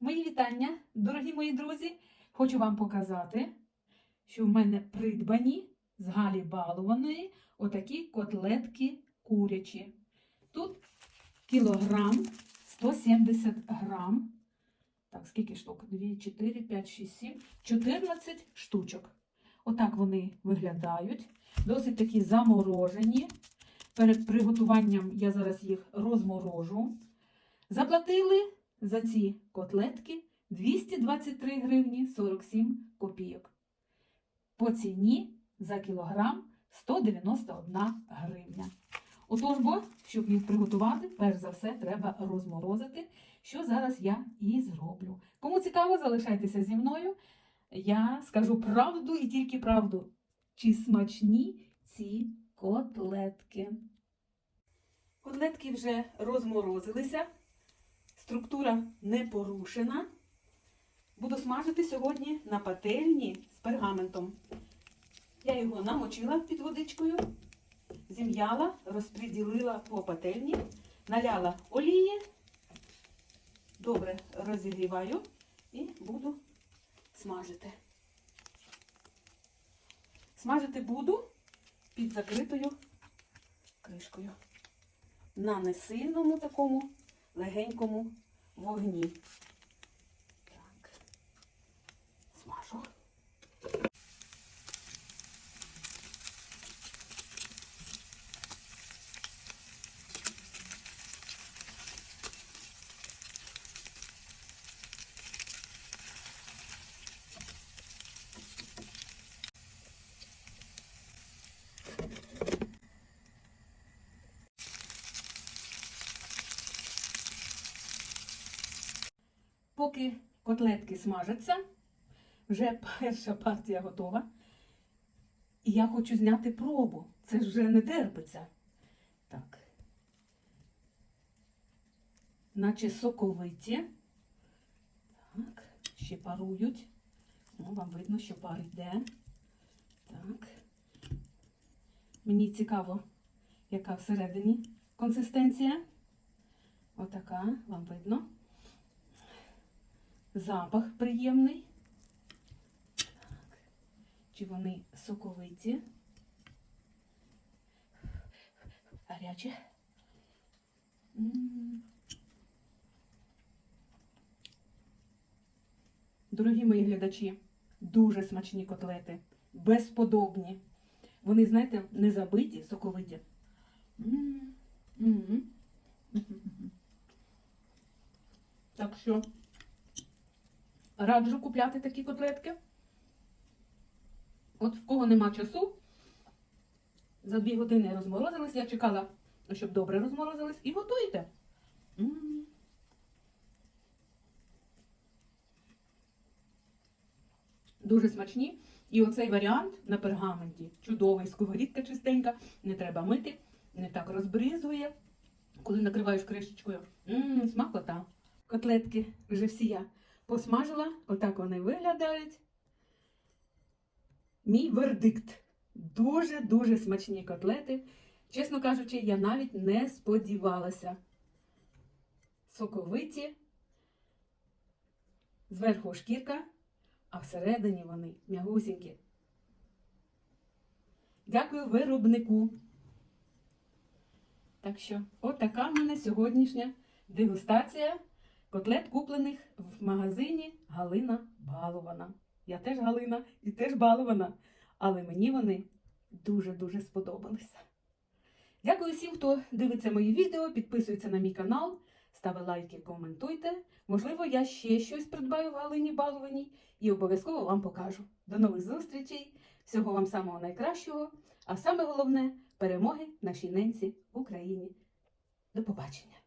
Мої вітання, дорогі мої друзі! Хочу вам показати, що в мене придбані з Галі Балованої отакі котлетки курячі. Тут кілограм 170 грам. Так, скільки штук? 2, 4, 5, 6, 7, 14 штучок. Отак вони виглядають. Досить такі заморожені. Перед приготуванням я зараз їх розморожу. Заплатили за ці котлетки 223 гривні 47 копійок. По ціні за кілограм 191 гривня. Отож, бо, щоб їх приготувати, перш за все, треба розморозити, що зараз я і зроблю. Кому цікаво, залишайтеся зі мною. Я скажу правду і тільки правду. Чи смачні ці котлетки? Котлетки вже розморозилися. Структура не порушена. Буду смажити сьогодні на пательні з пергаментом. Я його намочила під водичкою, зім'яла, розподілила по пательні, наляла олії, добре розігріваю і буду смажити. Смажити буду під закритою кришкою. На несильному такому легенькому вогні. Так, смажу. Поки котлетки смажаться, вже перша партія готова. І я хочу зняти пробу. Це вже не терпиться. Так. Наче соковиті. Так, ще парують. Ну, вам видно, що пар йде. Так. Мені цікаво, яка всередині консистенція. Отака, вам видно. Запах приємний. Чи вони соковиті? Гарячі. Дорогі мої глядачі, дуже смачні котлети, безподобні. Вони, знаєте, не забиті, соковиті. Так що. Раджу купляти такі котлетки. От в кого нема часу, за дві години розморозились. Я чекала, щоб добре розморозились, і готуйте. Дуже смачні. І оцей варіант на пергаменті чудовий, сковорідка чистенька, не треба мити, не так розбризує. Коли накриваєш кришечкою, смакота. Котлетки вже всі я посмажила, отак вони виглядають. Мій вердикт. Дуже-дуже смачні котлети. Чесно кажучи, я навіть не сподівалася. Соковиті, зверху шкірка, а всередині вони м'ягусінькі. Дякую виробнику. Так що, отака в мене сьогоднішня дегустація. Котлет куплених в магазині Галина Балована. Я теж Галина і теж балована, але мені вони дуже-дуже сподобалися. Дякую всім, хто дивиться мої відео, підписується на мій канал, ставить лайки, коментуйте. Можливо, я ще щось придбаю в Галині Балованій і обов'язково вам покажу. До нових зустрічей! Всього вам самого найкращого, а саме головне перемоги нашій ненці в Україні. До побачення!